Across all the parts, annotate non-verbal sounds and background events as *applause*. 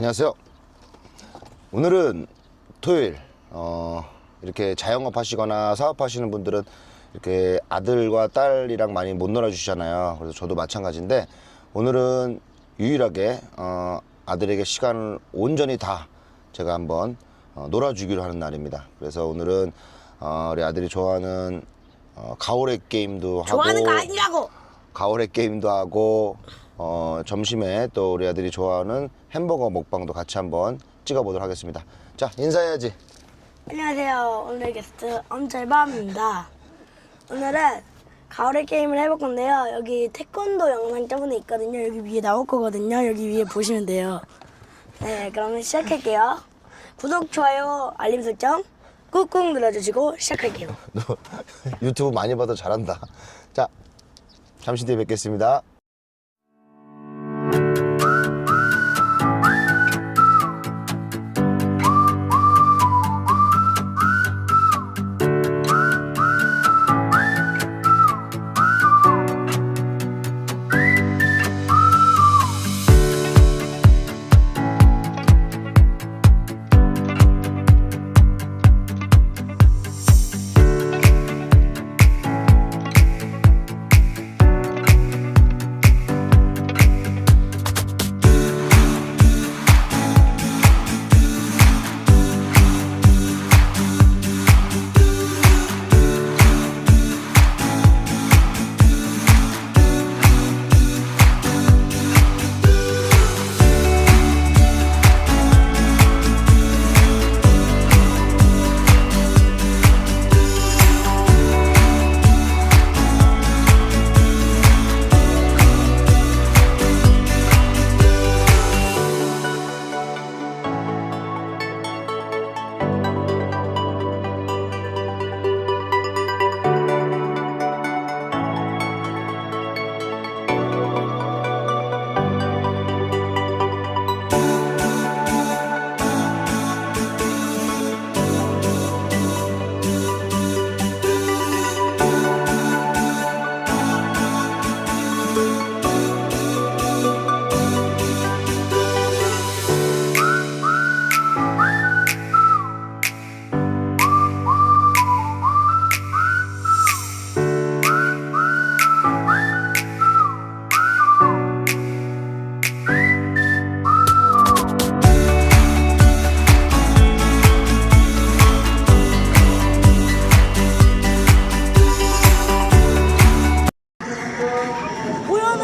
안녕하세요. 오늘은 토요일 어, 이렇게 자영업 하시거나 사업하시는 분들은 이렇게 아들과 딸이랑 많이 못 놀아주시잖아요. 그래서 저도 마찬가지인데 오늘은 유일하게 어, 아들에게 시간을 온전히 다 제가 한번 어, 놀아주기로 하는 날입니다. 그래서 오늘은 어, 우리 아들이 좋아하는 어, 가오레 게임도 하고 좋아하는 거 아니라고. 가오레 게임도 하고 어, 점심에 또 우리 아들이 좋아하는 햄버거 먹방도 같이 한번 찍어보도록 하겠습니다. 자 인사해야지. 안녕하세요. 오늘 게스트 엄철밤입니다. 오늘은 가오리 게임을 해볼 건데요. 여기 태권도 영상 저번에 있거든요. 여기 위에 나올 거거든요. 여기 위에 보시면 돼요. 네, 그러면 시작할게요. 구독, 좋아요, 알림 설정 꾹꾹 눌러주시고 시작할게요. 너 *laughs* 유튜브 많이 봐도 잘한다. 자 잠시 뒤에 뵙겠습니다.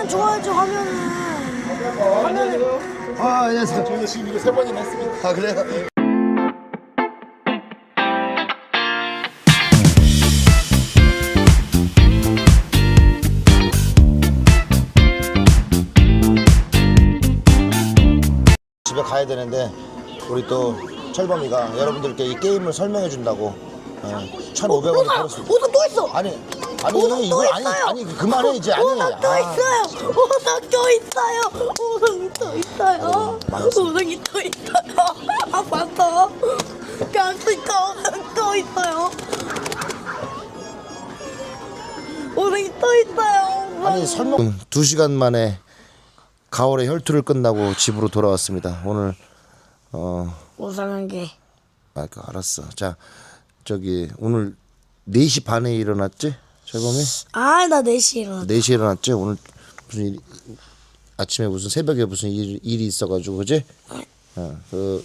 보여는 좋아야지 화면은. 화면은. 아 안녕하세요. 저는 지금 이거 세 번이나 했습니다. 아 그래요? 집에 가야 되는데 우리 또 철범이가 여러분들께 이 게임을 설명해 준다고 1,500원을 벌었어. 오선 또 있어. 아니 아니 오선 또 이거 아니 있어요. 아니 그만해 이제 아니. 또 아. 있어요. 오선 또 있어요. 오선이 또 있어요. 많았어. 오선이 또 있어요. *laughs* 아 봤어. 깜찍한 오선 또 있어요. 오선이 또 있어요. 아니 설명 두 시간 만에 가을의 혈투를 끝나고 집으로 돌아왔습니다. 오늘 어 오상한 게. 아, 그 알았어. 자, 저기 오늘 4시 반에 일어났지? 철범이? 아나 4시에 일어났 4시에 일어났지? 오늘 무슨 일, 아침에 무슨 새벽에 무슨 일, 일이 있어 가지고 그지? 어, 그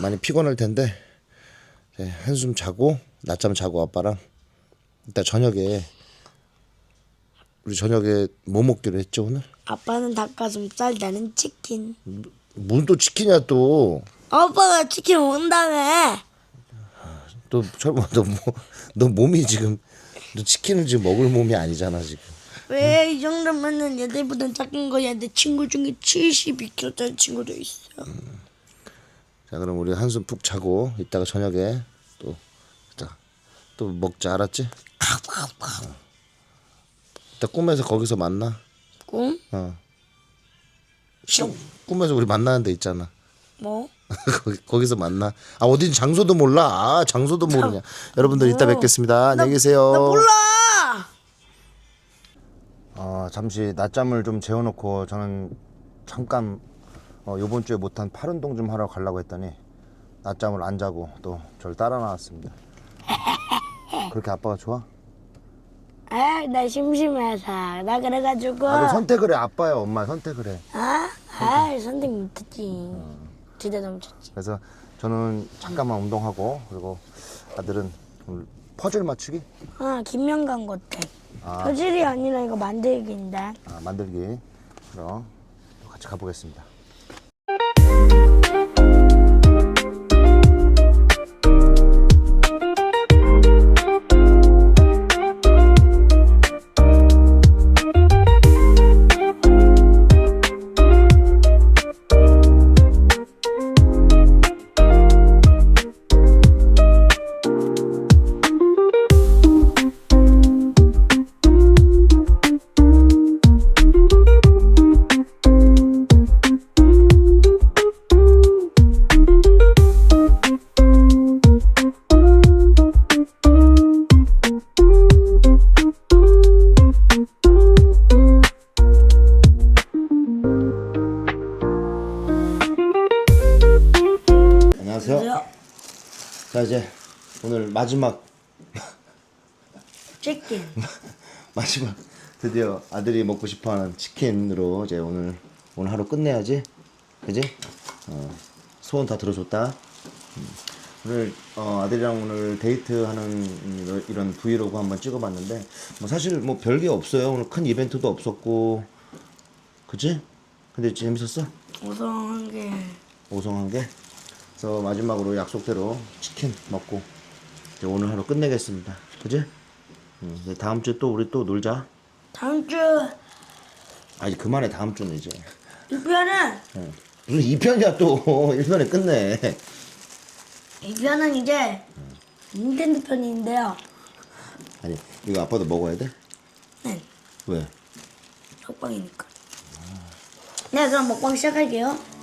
많이 피곤할 텐데 네, 한숨 자고 낮잠 자고 아빠랑 이따 저녁에 우리 저녁에 뭐 먹기로 했죠 오늘? 아빠는 닭가슴살 나는 치킨. 뭔 또 치킨이야 또? 아빠가 치킨 먹는다며. 너 철범 너뭐너 몸이 지금 너 치킨을 지금 먹을 몸이 아니잖아 지금. 왜 이 정도면은 얘들보다 작은 거야. 내 친구 중에 72kg짜리 친구도 있어. 자 그럼 우리 한숨 푹 자고 이따가 저녁에 또 자, 또 먹자 알았지? 어. 이따 꿈에서 거기서 만나. 꿈? 어. 시- 꿈에서 우리 만나는 데 있잖아. 뭐? *laughs* 거기, 거기 서 만나. 아 어딘 장소도 몰라. 아 장소도 모르냐. 여러분들 이따 뵙겠습니다. 안녕히 계세요. 나 몰라. 어, 잠시 낮잠을 좀 재워놓고 저는 잠깐 어, 요번 주에 못한 팔 운동 좀 하러 가려고 했더니 낮잠을 안 자고 또 저를 따라 나왔습니다. 그렇게 아빠가 좋아? 아, 나 심심해서. 나 그래가지고. 아, 너 선택을 해. 아빠야, 엄마 선택을 해. 아, 아, 선택 못했지. 진짜 넘쳤지. 그래서 저는 잠깐만 운동하고 그리고 아들은 오늘 퍼즐 맞추기? 아, 김명관 같아. 아. 표질이 아니라 이거 만들기인데. 아, 만들기. 그럼 같이 가보겠습니다. 자 이제 오늘 마지막 치킨. *laughs* 마지막 드디어 아들이 먹고 싶어하는 치킨으로 이제 오늘 오늘 하루 끝내야지, 그지? 어, 소원 다 들어줬다. 음. 오늘 어, 아들이랑 오늘 데이트하는 음, 이런- 브이로그 한번 찍어봤는데 뭐 사실 뭐 별게 없어요. 오늘 큰 이벤트도 없었고, 그지? 근데 재밌었어? 우성한 게. 오성한 게. 그래서 마지막으로 약속대로 치킨 먹고 이제 오늘 하루 끝내겠습니다. 그지? 음, 이제 다음 주에 또 우리 또 놀자. 다음 주, 아니 그만해 다음 주는 이제 이 편은, 어. 무슨 2편이야 또 *laughs* 1편에 끝내 이 편은 이제, 닌텐도 편인데요. 아니 이거 아빠도 먹어야 돼? 네, 왜? 먹방이니까. 네, 그럼 먹방 시작할게요.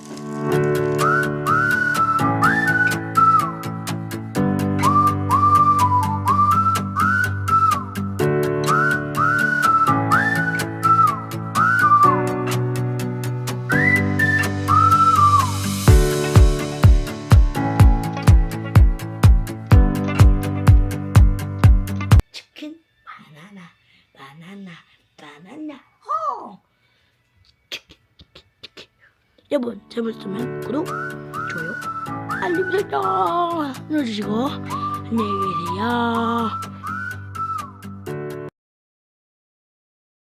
호! 치킨. 여러분, 재밌으면 구독, 좋아요, 알림 설정 눌러주시고 안녕히 계세요.